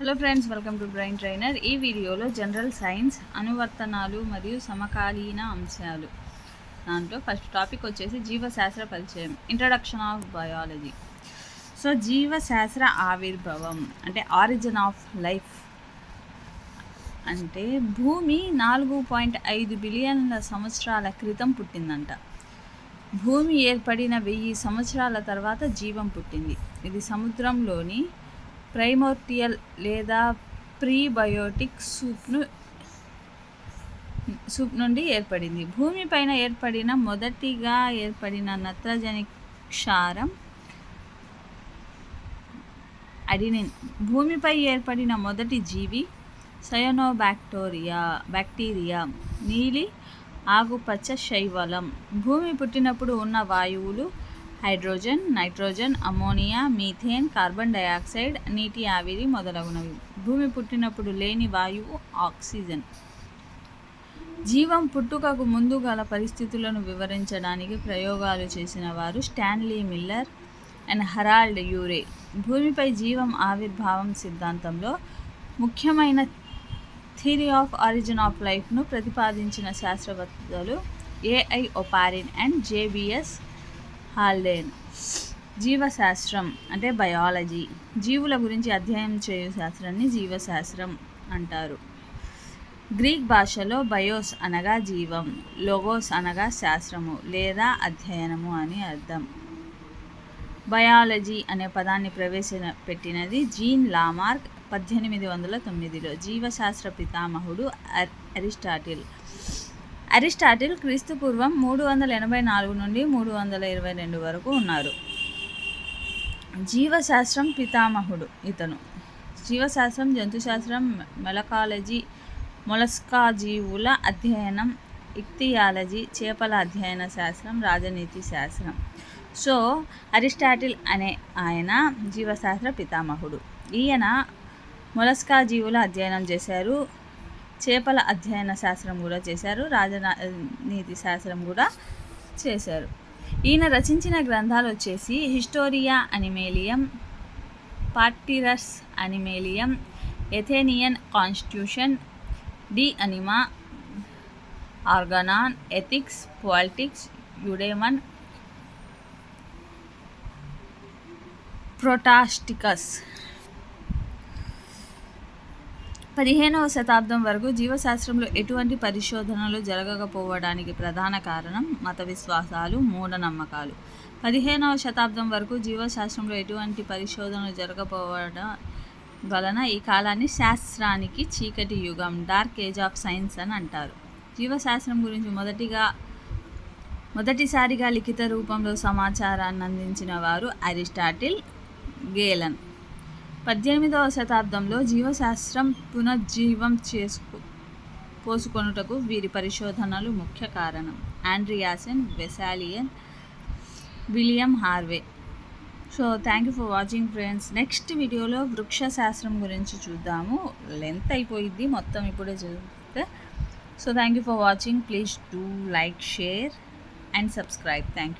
Hello friends welcome to Brain Trainer ఈ వీడియోలో general science అనువర్తనాలు మరియు సమకాలీన అంశాలు. దాంట్లో ఫస్ట్ టాపిక్ వచ్చేసి జీవశాస్త్ర పరిచయం ఇంట్రడక్షన్ ఆఫ్ బయాలజీ సో జీవశాస్త్ర ఆవిర్భావం అంటే ఆరిజిన్ ఆఫ్ లైఫ్ అంటే భూమి నాలుగు పాయింట్ ఐదు బిలియన్ల సంవత్సరాల క్రితం పుట్టిందంట. భూమి ఏర్పడిన వెయ్యి సంవత్సరాల తర్వాత జీవం పుట్టింది. ఇది సముద్రంలోని ప్రైమోర్టియల్ లేదా ప్రీబయోటిక్ సూప్ను సూప్ నుండి ఏర్పడింది. భూమిపైన ఏర్పడిన మొదటిగా ఏర్పడిన నత్రజని క్షారం అడినిన్. భూమిపై ఏర్పడిన మొదటి జీవి సయోనోబాక్టోరియా బ్యాక్టీరియా నీలి ఆకుపచ్చ శైవలం. భూమి పుట్టినప్పుడు ఉన్న వాయువులు hydrogen nitrogen ammonia methane carbon dioxide నీటి ఆవిరి మొదలగునవి. భూమి పుట్టినప్పుడు లేని వాయువు ఆక్సిజన్. జీవం పుట్టుకకు ముందు గల పరిస్థితులను వివరించడానికి ప్రయోగాలు చేసిన వారు Stanley Miller and Harold Urey. భూమిపై జీవం ఆవిర్భావం సిద్ధాంతంలో ముఖ్యమైన థియరీ ఆఫ్ ఆరిజిన్ ఆఫ్ లైఫ్ను ప్రతిపాదించిన శాస్త్రవేత్తలు AI Oparin and JBS Haldane. జీవశాస్త్రం అంటే బయాలజీ. జీవుల గురించి అధ్యయనం చేయు శాస్త్రాన్ని జీవశాస్త్రం అంటారు. గ్రీక్ భాషలో బయోస్ అనగా జీవం లోగోస్ అనగా శాస్త్రము లేదా అధ్యయనము అని అర్థం. బయాలజీ అనే పదాన్ని ప్రవేశపెట్టినది జీన్ లామార్క్ పద్దెనిమిది వందల తొమ్మిదిలో. జీవశాస్త్ర పితామహుడు అరిస్టాటిల్. అరిస్టాటిల్ క్రీస్తు పూర్వం మూడు వందల ఎనభై నాలుగు నుండి మూడు వందల ఇరవై రెండు వరకు ఉన్నారు. జీవశాస్త్రం పితామహుడు ఇతను. జీవశాస్త్రం జంతుశాస్త్రం మెలకాలజీ మొలస్కా జీవుల అధ్యయనం ఇక్తియాలజీ చేపల అధ్యయన శాస్త్రం రాజనీతి శాస్త్రం. సో అరిస్టాటిల్ అనే ఆయన జీవశాస్త్ర పితామహుడు. ఈయన మొలస్కా జీవుల అధ్యయనం చేశారు. చేపల అధ్యయన శాస్త్రం కూడా చేశారు రాజనీతి శాస్త్రం కూడా చేశారు. ఈయన రచించిన గ్రంథాలు వచ్చేసి Historia Animalium పార్టిరస్ Animalium Athenian Constitution De Anima Organon Ethics Politics Eudemian Protrepticus పదిహేనవ శతాబ్దం వరకు జీవశాస్త్రంలో ఎటువంటి పరిశోధనలు జరగకపోవడానికి ప్రధాన కారణం మత విశ్వాసాలు మూఢనమ్మకాలు. పదిహేనవ శతాబ్దం వరకు జీవశాస్త్రంలో ఎటువంటి పరిశోధనలు జరగకపోవడం వలన ఈ కాలాన్ని శాస్త్రానికి చీకటి యుగం డార్క్ ఏజ్ ఆఫ్ సైన్స్ అని అంటారు. జీవశాస్త్రం గురించి మొదటిగా మొదటిసారిగా లిఖిత రూపంలో సమాచారాన్ని అందించిన వారు అరిస్టాటిల్ గేలన్. పద్దెనిమిదవ శతాబ్దంలో జీవశాస్త్రం పునర్జీవం చేసుకు పోసుకొనుటకు వీరి పరిశోధనలు ముఖ్య కారణం. Andreas Vesalius William Harvey. So thank you for watching friends next వీడియోలో వృక్ష శాస్త్రం గురించి చూద్దాము. లెంత్ అయిపోయింది మొత్తం ఇప్పుడే చూస్తే. So thank you for watching please do like share and subscribe thank you